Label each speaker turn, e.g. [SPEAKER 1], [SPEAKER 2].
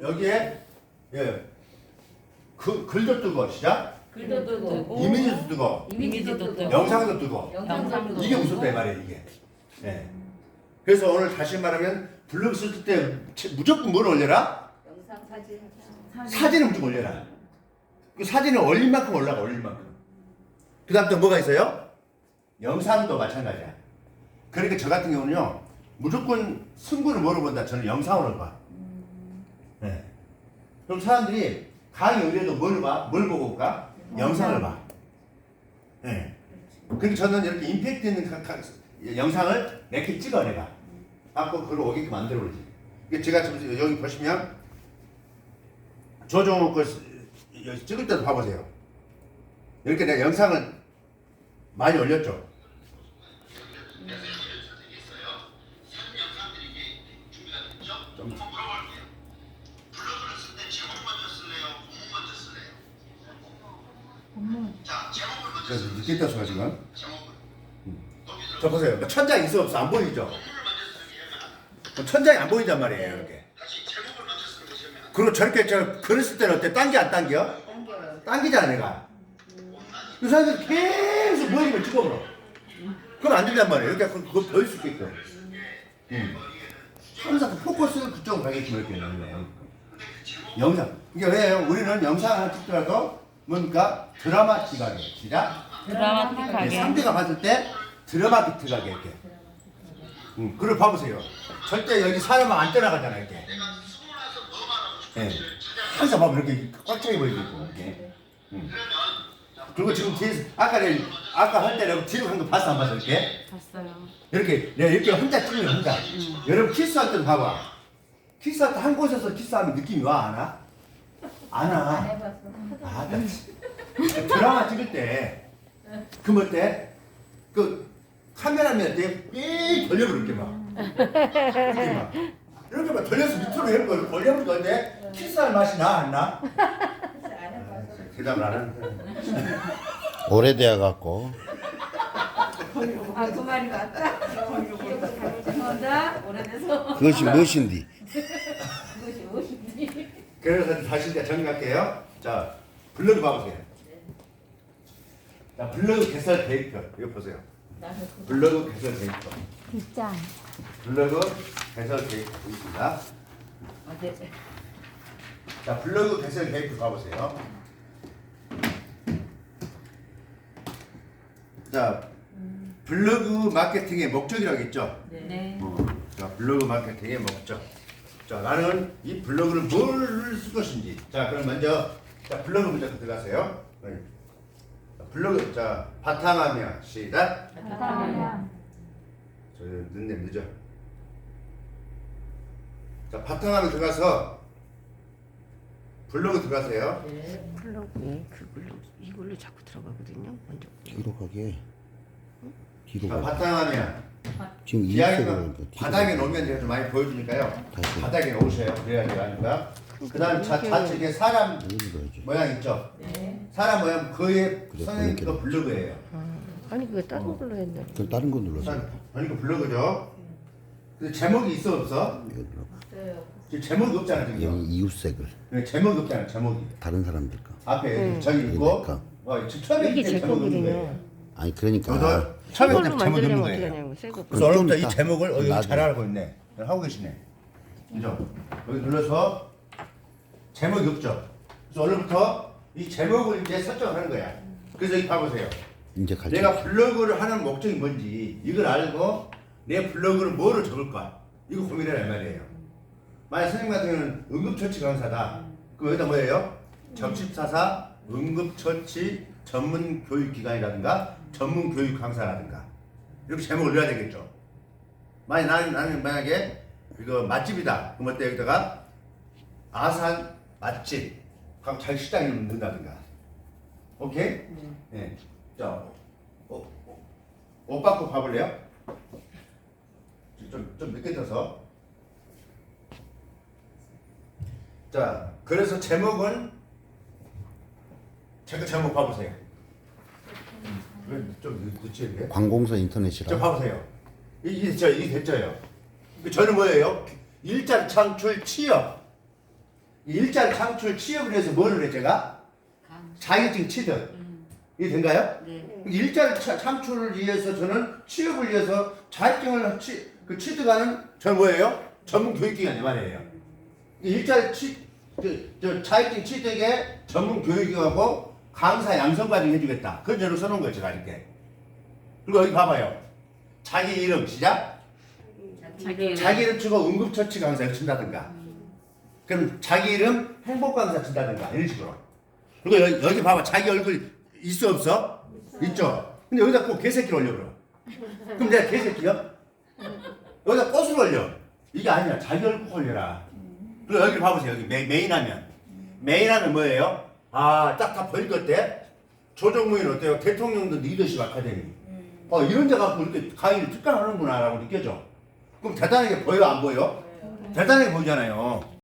[SPEAKER 1] 여기에 예. 그 글도 뜨고 시작.
[SPEAKER 2] 글도 뜨고
[SPEAKER 1] 이미지도 뜨고
[SPEAKER 2] 이미지도 뜨고
[SPEAKER 1] 영상도 뜨고
[SPEAKER 2] 영상도
[SPEAKER 1] 이게 무섭다 이 말이에요 이게. 예. 그래서 오늘 다시 말하면 블로그 쓸 때 무조건 뭘 올려라?
[SPEAKER 3] 영상 사진
[SPEAKER 1] 사진을 무조건 올려라. 그 사진을 올릴 만큼 올라가 올릴 만큼. 그 다음 또 뭐가 있어요? 영상도 마찬가지야. 그러니까 저 같은 경우는요 무조건 승부를 뭐로 본다? 저는 영상으로 봐. 네. 그럼 사람들이 강의 의뢰도 뭘 봐? 뭘 보고 올까? 영상을 봐. 네. 그리고 저는 이렇게 임팩트 있는 가- 가- 영상을 몇 개 찍어 내가. 갖고 그걸 오게끔 만들어 버리지. 이게 제가 지금 여기 보시면 조종욱 그 찍을 때도 봐보세요. 이렇게 내가 영상을 많이 올렸죠. 좀 늦게 떠서 지금.
[SPEAKER 4] 들어
[SPEAKER 1] 저 보세요. 뭐 천장 있어 없어 안 보이죠? 뭐 천장이 안 보인단 말이에요. 이렇게. 그리고 저렇게 저쓸 때는 어때? 당겨 안 당겨? 당기잖아 내가. 그 사람들 계속 모이면 찍어버려. 그럼 안 된단 말이에요. 이렇게 그- 그거 보일 수 있게끔. 음. 항상 그 포커스를 그쪽으로 가게끔 이렇게 넣는 거예요. 영상. 이게 왜요? 우리는 영상을 찍더라도 뭔가 드라마틱하게. 시작. 네,
[SPEAKER 2] 드라마틱하게
[SPEAKER 1] 상대가 봤을 때 드라마틱하게 이렇게. 음, 그걸 봐보세요. 절대 여기 사람은 안 떠나가잖아 이렇게.
[SPEAKER 4] 내가?
[SPEAKER 1] 예. 항상 봐면 이렇게 꽉 차게 보이고 이렇게. 음. 그리고 지금 뒤에서 아까 내 아까 할 때는 뒤로 한 거 봤어 안 봤어 이렇게?
[SPEAKER 2] 봤어요
[SPEAKER 1] 이렇게 내가 이렇게 혼자 찍는 거 혼자. 여러분 키스할 때도 봐봐. 키스할 때 한 곳에서 키스하면 느낌이 와 안 와?
[SPEAKER 3] 안안
[SPEAKER 1] 와.
[SPEAKER 3] 해봤어.
[SPEAKER 1] 아, 드라마 찍을 때, 그 뭐 때, 그 카메라맨한테 삐 돌려버려 이렇게 막. 이렇게 막. 이렇게 막 돌려서 밑으로 이렇게 돌려버릴 건데 키스할 맛이 나 안 나? 대답을 안 하는데.
[SPEAKER 5] 오래되어 갖고
[SPEAKER 3] 아, 그 말이 맞다. 오래돼서.
[SPEAKER 5] 그것이 무엇인디?
[SPEAKER 3] 그것이 무엇인지.
[SPEAKER 1] 그래서 다시 이제 정리할게요. 자, 블로그 봐보세요. 자, 블로그 개설 데이터 이거 보세요. 블로그 개설 데이터.
[SPEAKER 2] 진짜
[SPEAKER 1] 블로그 개설 데이터 있습니다. 자, 블로그 개설 데이터 봐보세요. 자, 블로그 마케팅의 목적이라고 있죠.
[SPEAKER 2] 네
[SPEAKER 1] 자, 블로그 마케팅의 목적. 자, 나는 이 블로그를 뭘 쓸 것인지. 자, 그럼 먼저 자, 블로그 먼저 들어가세요. 네. 자, 블로그 자, 바탕화면 시작.
[SPEAKER 2] 바탕화면
[SPEAKER 1] 저 늦네 늦어. 자, 바탕화면 들어가서 블로그 들어가세요.
[SPEAKER 6] 플러그에 그걸로 이걸로 자꾸 들어가거든요. 먼저
[SPEAKER 5] 뒤로 가게 뒤로
[SPEAKER 1] 자,
[SPEAKER 5] 가
[SPEAKER 1] 바탕화면.
[SPEAKER 5] 지금 뒤로
[SPEAKER 1] 바닥에
[SPEAKER 5] 가게.
[SPEAKER 1] 놓으면 제가 좀 많이 보여주니까요.
[SPEAKER 5] 다시.
[SPEAKER 1] 바닥에 놓으세요. 그래야. 아니까. 그 다음 좌측에 사람 모양 있죠? 사람 모양 그의
[SPEAKER 5] 그래,
[SPEAKER 1] 선생님 거 블로그예요.
[SPEAKER 6] 아니 그거 다른 걸로 했는데
[SPEAKER 5] 그럼 다른 거 눌러서
[SPEAKER 1] 사- 아니 그 블로그죠. 근데 제목이 있어 없어?
[SPEAKER 5] 이거 눌러
[SPEAKER 1] 지금 제목이 없잖아 지금.
[SPEAKER 5] 여기 이웃색을
[SPEAKER 1] 근데 제목이 없잖아 제목이.
[SPEAKER 5] 다른 사람들 거
[SPEAKER 1] 앞에 저기 있고.
[SPEAKER 5] 그러니까.
[SPEAKER 1] 어, 지금 처음에
[SPEAKER 6] 이게
[SPEAKER 1] 있을
[SPEAKER 6] 때제
[SPEAKER 1] 제목이 없는
[SPEAKER 6] 거거든요.
[SPEAKER 1] 거예요.
[SPEAKER 5] 아니 그러니까
[SPEAKER 1] 저도 처음에 없는
[SPEAKER 6] 만들려면 어떻게
[SPEAKER 1] 거예요.
[SPEAKER 6] 새거
[SPEAKER 1] 그래서
[SPEAKER 5] 좀
[SPEAKER 1] 얼른부터 이. 제목을 어,
[SPEAKER 5] 나중에.
[SPEAKER 1] 잘 알고 있네. 하고 계시네. 그죠? 여기 눌러서 제목이 없죠. 그래서 얼른부터 이 제목을 이제 설정을 하는 거야. 그래서 이 봐보세요.
[SPEAKER 5] 이제 갈지
[SPEAKER 1] 내가 블로그를 하는 목적이 뭔지 이걸 알고 내 블로그를 뭐를 적을까 이거 고민해라 이 말이에요. 만약 선생님 같은 경우는 응급처치 강사다. 그럼 여기다 뭐예요? 적십사사 응급처치 전문 교육기관이라든가 전문 교육 강사라든가 이렇게 제목을 넣어야 되겠죠. 만약 나는, 나는 만약에 이거 맛집이다. 그럼 어때 여기다가 아산 맛집 하고 자기 식당 이름 넣는다든가. 오케이? 네. 자, 어, 어, 오빠 거 봐볼래요? 좀, 좀 늦게 떠서. 자, 그래서 제목은 제가 제목 봐보세요. 왜좀 늦- 늦지 이게?
[SPEAKER 5] 관공서
[SPEAKER 1] 저
[SPEAKER 5] 인터넷이라
[SPEAKER 1] 봐보세요. 이게 저 이게 됐죠요. 그 저는 뭐예요? 일자리 창출 취업. 이 일자리 창출 취업을 위해서 뭐를 해 제가? 자격증 취득. 이게 된가요?
[SPEAKER 2] 네.
[SPEAKER 1] 일자리 차- 창출을 위해서 저는 취업을 위해서 자격증을 취, 그 취득하는 저 뭐예요? 전문 교육기관이 말이에요. 이 일자리 취, 그, 저 자격증 취득에 전문 교육기관하고 강사 양성 과정 해주겠다. 그런 저는 써놓은 거예요, 제가 이렇게. 그리고 여기 봐봐요. 자기 이름 시작.
[SPEAKER 2] 자기
[SPEAKER 1] 자기 이름 치고 응급처치 강사를 친다든가. 그럼 자기 이름 행복 강사 친다든가 이런 식으로. 그리고 여기, 여기 봐봐 자기 얼굴 있어 없어? 있죠. 근데 여기다 꼭 개새끼를 올려 그럼. 그럼 내가 개새끼야? 여기다 꽃을 올려. 이게 아니야. 자기 얼굴 올려라. 그리고 여기 봐보세요. 여기 메, 메인하면 메인하면 뭐예요? 아 딱다 때. 조정무인 어때요? 대통령도 리더십 아카데미. 어 이런 데 갖고 이렇게 강의를 특강하는구나라고 느껴져. 그럼 대단하게 보여 안 보여? 대단하게 보이잖아요.